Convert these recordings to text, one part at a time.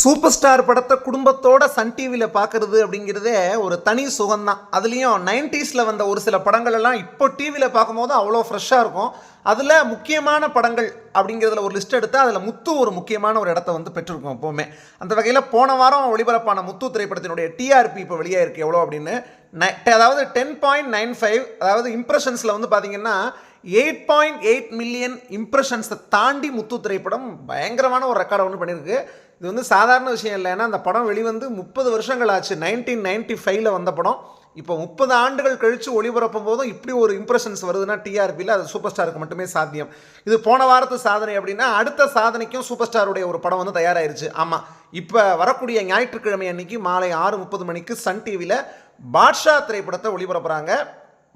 Super star படத்தை குடும்பத்தோட Sun டிவியில் பார்க்குறது அப்படிங்கிறதே ஒரு தனி சுகம்தான். அதுலேயும் நைன்டிஸில் வந்த ஒரு சில படங்கள் எல்லாம் இப்போ டிவியில் பார்க்கும்போது அவ்வளோ ஃப்ரெஷ்ஷாக இருக்கும். அதில் முக்கியமான படங்கள் அப்படிங்கிறதுல ஒரு லிஸ்ட் எடுத்தால் அதில் முத்து ஒரு முக்கியமான ஒரு இடத்த வந்து பெற்றிருக்கும் எப்போவுமே. அந்த வகையில் போன வாரம் ஒளிபரப்பான முத்து திரைப்படத்தினுடைய டிஆர்பி இப்போ வெளியே இருக்குது எவ்வளோ அப்படின்னு அதாவது டென் பாயிண்ட் நைன் ஃபைவ் அதாவது இம்ப்ரெஷன்ஸில் வந்து பார்த்திங்கன்னா எயிட் பாயிண்ட் எயிட் மில்லியன் இம்ப்ரெஷன்ஸை தாண்டி முத்து திரைப்படம் பயங்கரமான ஒரு ரெக்கார்டை ஒன்று பண்ணியிருக்கு. இது வந்து சாதாரண விஷயம் இல்லை. ஏன்னா அந்த படம் வெளிவந்து முப்பது வருஷங்கள் ஆச்சு. நைன்டீன் நைன்டி ஃபைவ்ல வந்த படம். இப்போ முப்பது ஆண்டுகள் கழித்து ஒளிபரப்பும் போதும் இப்படி ஒரு இம்ப்ரெஷன்ஸ் வருதுன்னா டிஆர்பியில் அது சூப்பர் ஸ்டாருக்கு மட்டுமே சாத்தியம். இது போன வாரத்து சாதனை அப்படின்னா அடுத்த சாதனைக்கும் சூப்பர் ஸ்டாருடைய ஒரு படம் வந்து தயாராயிருச்சு. ஆமாம் இப்போ வரக்கூடிய ஞாயிற்றுக்கிழமை அன்னைக்கு மாலை ஆறு முப்பது மணிக்கு சன் டிவியில் பாட்ஷா திரைப்படத்தை ஒளிபரப்புகிறாங்க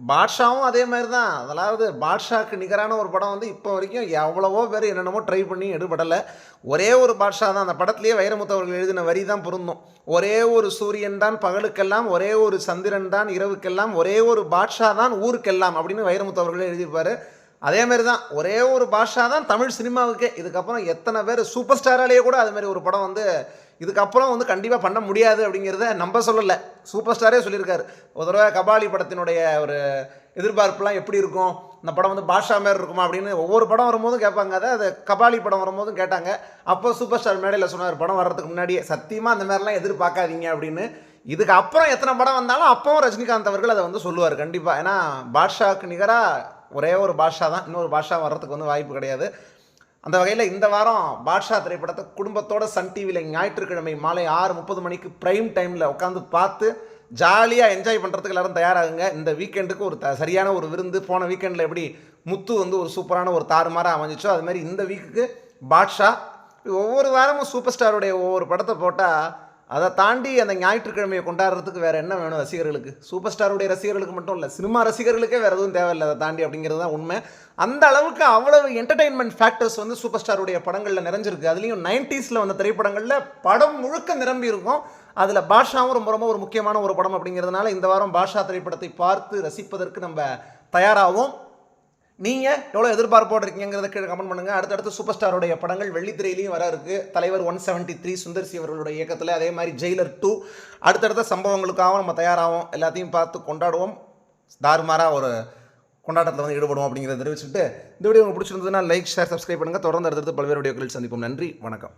பாட்ஷாவும் அதே மாதிரி தான் அதாவது பாட்ஷாக்கு நிகரான ஒரு படம் வந்து இப்போ வரைக்கும் எவ்வளவோ பேர் என்னென்னமோ ட்ரை பண்ணி எடுபடலை. ஒரே ஒரு பாட்ஷா தான். அந்த படத்துலேயே வைரமுத்து அவர்கள் எழுதின வரி தான் பொருந்தும். ஒரே ஒரு சூரியன் தான் பகலுக்கெல்லாம் ஒரே ஒரு சந்திரன் தான் இரவுக்கெல்லாம் ஒரே ஒரு பாட்ஷா தான் ஊருக்கெல்லாம் அப்படின்னு வைரமுத்து அவர்களே எழுதியிருப்பார். அதே மாதிரி தான் ஒரே ஒரு பாஷா தான் தமிழ் சினிமாவுக்கே. இதுக்கப்புறம் எத்தனை பேர் சூப்பர் ஸ்டாராலேயே கூட அது மாதிரி ஒரு படம் வந்து இதுக்கப்புறம் வந்து கண்டிப்பாக பண்ண முடியாது அப்படிங்கிறத நம்ப சொல்லலை. சூப்பர் ஸ்டாரே சொல்லியிருக்காரு. ஒரு தடவை கபாலி படத்தினுடைய ஒரு எதிர்பார்ப்புலாம் எப்படி இருக்கும்? இந்த படம் வந்து பாஷா மாதிரி இருக்குமா அப்படின்னு ஒவ்வொரு படம் வரும்போதும் கேட்பாங்க. அதை அது கபாலி படம் வரும்போதும் கேட்டாங்க. அப்போ சூப்பர் ஸ்டார் மேடையில் சொன்னார் படம் வர்றதுக்கு முன்னாடியே சத்தியமாக அந்த மாதிரிலாம் எதிர்பார்க்காதீங்க அப்படின்னு. இதுக்கு அப்புறம் எத்தனை படம் வந்தாலும் அப்பவும் ரஜினிகாந்த் அவர்கள் அதை வந்து சொல்லுவார் கண்டிப்பாக ஏன்னா பாட்ஷாவுக்கு நிகராக ஒரே ஒரு பாஷா தான். இன்னொரு பாஷா வர்றதுக்கு வந்து வாய்ப்பு கிடையாது. அந்த வகையில் இந்த வாரம் பாட்ஷா திரைப்படத்தை குடும்பத்தோட சன் டிவியில் ஞாயிற்றுக்கிழமை மாலை ஆறு முப்பது மணிக்கு ப்ரைம் டைமில் உட்காந்து பார்த்து ஜாலியாக என்ஜாய் பண்ணுறதுக்கு எல்லோரும் தயாராகுங்க. இந்த வீக்கெண்டுக்கு ஒரு த சரியான ஒரு விருந்து போன வீக்கெண்டில் எப்படி முத்து வந்து ஒரு சூப்பரான ஒரு தாறுமாறாக அமைஞ்சிச்சோ அது மாதிரி இந்த வீக்குக்கு பாட்ஷா ஒவ்வொரு வாரமும் சூப்பர் ஸ்டாருடைய ஒவ்வொரு படத்தை போட்டால் அதை தாண்டி அந்த ஞாயிற்றுக்கிழமையை கொண்டாடுறதுக்கு வேறு என்ன வேணும் ரசிகர்களுக்கு? சூப்பர் ஸ்டாருடைய ரசிகர்களுக்கு மட்டும் இல்லை சினிமா ரசிகர்களுக்கே வேறு எதுவும் தேவையில்லை அதை தாண்டி அப்படிங்கிறது தான் உண்மை. அந்த அளவுக்கு அவ்வளவு என்டர்டைன்மெண்ட் ஃபேக்டர்ஸ் வந்து சூப்பர் ஸ்டாருடைய படங்களில் நிறைஞ்சிருக்கு. அதுலேயும் நைன்டிஸில் வந்த திரைப்படங்களில் படம் முழுக்க நிரம்பி இருக்கும். அதில் பாஷாவும் ரொம்ப ரொம்ப ஒரு முக்கியமான ஒரு படம் அப்படிங்கிறதுனால இந்த வாரம் பாஷா திரைப்படத்தை பார்த்து ரசிப்பதற்கு நம்ம தயாராகும் நீங்கள் எவ்வளோ எதிர்பார்ப்போடு இருக்கீங்கிறத கீழே கமெண்ட் பண்ணுங்கள் அடுத்தடுத்து சூப்பர் ஸ்டாருடைய படங்கள் வெள்ளித்திரையிலையும் வர இருக்குது தலைவர் one seventy three Sundar C அவர்களுடைய இயக்கத்தில் அதே மாதிரி ஜெயிலர் டூ அடுத்தடுத்த சம்பவங்களுக்காகவும் நம்ம தயாராகும் எல்லாத்தையும் பார்த்து கொண்டாடுவோம். தாறுமாறாக ஒரு கொண்டாட்டத்தில் வந்து ஈடுபடுவோம் அப்படிங்கிறத தெரிவிச்சுட்டு இந்த வீடியோ உங்களுக்கு பிடிச்சிருந்ததுன்னா லைக் ஷேர் சப்ஸ்கிரைப் பண்ணுங்கள் தொடர்ந்து அடுத்தடுத்து பல்வேறு வீடியோக்களில் சந்திப்போம். நன்றி வணக்கம்.